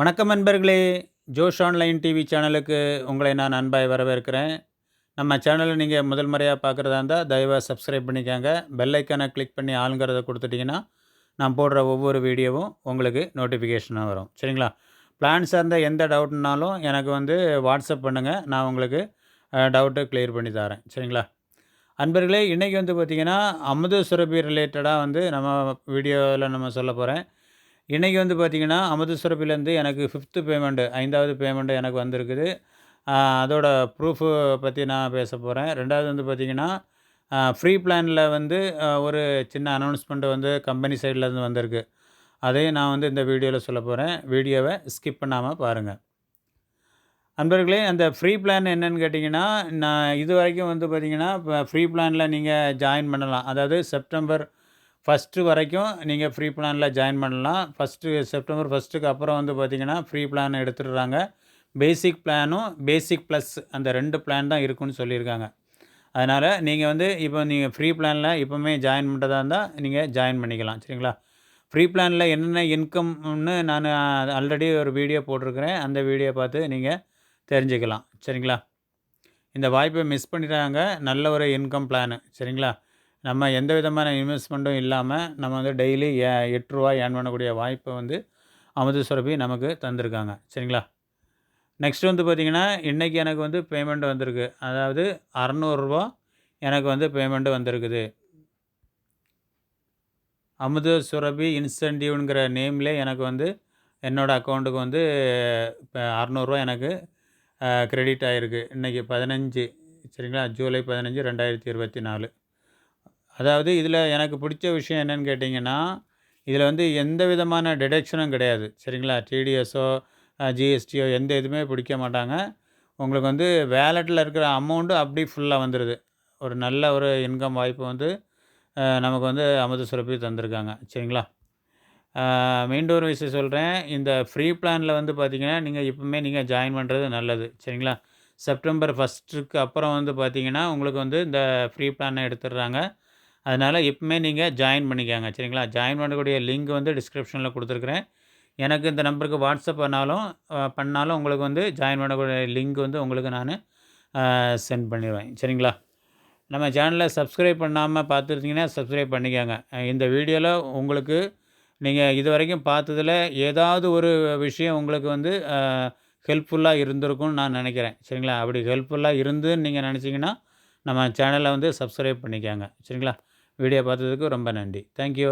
வணக்கம் நண்பர்களே ஜோஷ் online TV சேனலுக்கு உங்களை நான் அன்பாய் வரவேற்கிறேன். நம்ம சேனலை நீங்கள் முதல் முறையாக பார்க்குறதா இருந்தால் தயவாக சப்ஸ்கிரைப் பண்ணிக்கோங்க. பெல் கிளிக் பண்ணி ஆளுங்கிறத கொடுத்துட்டிங்கன்னா நான் போடுற ஒவ்வொரு வீடியோவும் உங்களுக்கு நோட்டிஃபிகேஷனாக வரும். சரிங்களா? பிளான் சார்ந்த எந்த டவுட்னாலும் எனக்கு வந்து வாட்ஸ்அப் பண்ணுங்கள் நான் உங்களுக்கு டவுட்டு கிளியர் பண்ணி தரேன். சரிங்களா? அன்பர்களே இன்றைக்கி வந்து பார்த்திங்கன்னா அமுது சுரபி ரிலேட்டடாக வந்து நம்ம வீடியோவில் நம்ம சொல்ல போகிறேன் இன்றைக்கி வந்து பார்த்திங்கன்னா அமதுசுரப்பிலேருந்து எனக்கு ஃபிஃப்த்து பேமெண்ட்டு ஐந்தாவது பேமெண்ட்டு எனக்கு வந்திருக்குது. அதோட ப்ரூஃபு பற்றி நான் பேச போகிறேன் ரெண்டாவது வந்து பார்த்திங்கன்னா ஃப்ரீ பிளானில் வந்து ஒரு சின்ன அனௌன்ஸ்மெண்ட்டு வந்து கம்பெனி சைட்லேருந்து வந்திருக்கு. அதையும் நான் வந்து இந்த வீடியோவில் சொல்ல போகிறேன் வீடியோவை ஸ்கிப் பண்ணாமல் பாருங்கள் அன்பர்களே அந்த ஃப்ரீ பிளான் என்னென்னு கேட்டிங்கன்னா நான் இது வரைக்கும் வந்து பார்த்திங்கன்னா இப்போ ஃப்ரீ பிளானில் நீங்கள் ஜாயின் பண்ணலாம். அதாவது செப்டம்பர் ஃபஸ்ட்டு வரைக்கும் நீங்கள் ஃப்ரீ பிளானில் ஜாயின் பண்ணலாம். ஃபஸ்ட்டு செப்டம்பர் ஃபஸ்ட்டுக்கு அப்புறம் வந்து பார்த்திங்கன்னா ஃப்ரீ பிளான் எடுத்துடுறாங்க. பேசிக் பிளானும் பேசிக் ப்ளஸ் அந்த ரெண்டு பிளான் தான் இருக்குன்னு சொல்லியிருக்காங்க. அதனால் நீங்கள் வந்து இப்போ நீங்கள் ஃப்ரீ பிளானில் இப்போவுமே ஜாயின் பண்ணுறதா இருந்தால் நீங்கள் ஜாயின் பண்ணிக்கலாம். சரிங்களா? ஃப்ரீ பிளானில் என்னென்ன இன்கம்னு நான் ஆல்ரெடி ஒரு வீடியோ போட்டிருக்கிறேன். அந்த வீடியோ பார்த்து நீங்கள் தெரிஞ்சுக்கலாம். சரிங்களா? இந்த வாய்ப்பை மிஸ் பண்ணிட்டாங்க. நல்ல ஒரு இன்கம் பிளானு சரிங்களா? நம்ம எந்த விதமான இன்வெஸ்ட்மெண்ட்டும் இல்லாமல் நம்ம வந்து டெய்லி ஏ எட்டு ரூபா ஏர்ன் பண்ணக்கூடிய வாய்ப்பை வந்து அமுது சுரபி நமக்கு தந்திருக்காங்க. சரிங்களா? நெக்ஸ்ட் வந்து பார்த்திங்கன்னா இன்றைக்கி எனக்கு வந்து பேமெண்ட் வந்திருக்கு. அதாவது அறநூறுரூவா எனக்கு வந்து பேமெண்ட்டு வந்திருக்குது. அமுது சுரபி இன்சென்டிவ்ங்கிற நேமில் எனக்கு வந்து என்னோடய அக்கௌண்ட்டுக்கு வந்து இப்போ அறநூறுவா எனக்கு க்ரெடிட் ஆகிருக்கு இன்றைக்கி பதினஞ்சு சரிங்களா? ஜூலை பதினஞ்சு ரெண்டாயிரத்தி இருபத்தி நாலு. அதாவது இதில் எனக்கு பிடிச்ச விஷயம் என்னென்னு கேட்டிங்கன்னா இதில் வந்து எந்த விதமான டிடக்ஷனும் கிடையாது. சரிங்களா? டிடிஎஸோ ஜிஎஸ்டியோ எந்த இதுவுமே பிடிக்க மாட்டாங்க. உங்களுக்கு வந்து வேலெட்டில் இருக்கிற அமௌண்ட்டு அப்படி ஃபுல்லாக வந்துடுது ஒரு நல்ல ஒரு இன்கம் வாய்ப்பு வந்து நமக்கு வந்து அமுத சுரப்பி தந்திருக்காங்க. சரிங்களா? மீண்டும் ஒரு விஷயம் சொல்கிறேன் இந்த ஃப்ரீ பிளானில் வந்து பார்த்திங்கன்னா நீங்கள் இப்போவுமே நீங்கள் ஜாயின் பண்ணுறது நல்லது. சரிங்களா? செப்டம்பர் ஃபஸ்ட்டுக்கு அப்புறம் வந்து பார்த்திங்கன்னா உங்களுக்கு வந்து இந்த ஃப்ரீ பிளானை எடுத்துடுறாங்க. அதனால் எப்பவுமே நீங்கள் ஜாயின் பண்ணிக்கோங்க சரிங்களா? ஜாயின் பண்ணக்கூடிய லிங்க் வந்து டிஸ்கிரிப்ஷனில் கொடுத்துருக்குறேன். எனக்கு இந்த நம்பருக்கு வாட்ஸ்அப் பண்ணாலும் பண்ணாலும் உங்களுக்கு வந்து ஜாயின் பண்ணக்கூடிய லிங்க் வந்து உங்களுக்கு நான் சென்ட் பண்ணிடுவேன் சரிங்களா? நம்ம சேனலை சப்ஸ்கிரைப் பண்ணாமல் பார்த்துருந்தீங்கன்னா சப்ஸ்கிரைப் பண்ணிக்கோங்க. இந்த வீடியோவில் உங்களுக்கு நீங்கள் இது வரைக்கும் பார்த்ததில் ஏதாவது ஒரு விஷயம் உங்களுக்கு வந்து ஹெல்ப்ஃபுல்லாக இருந்திருக்கும்னு நான் நினைக்கிறேன் சரிங்களா? அப்படி ஹெல்ப்ஃபுல்லாக இருந்துன்னு நீங்கள் நினச்சிங்கன்னா நம்ம சேனலை வந்து சப்ஸ்கிரைப் பண்ணிக்கோங்க சரிங்களா? வீடியோ பார்த்ததுக்கு ரொம்ப நன்றி தேங்க்யூ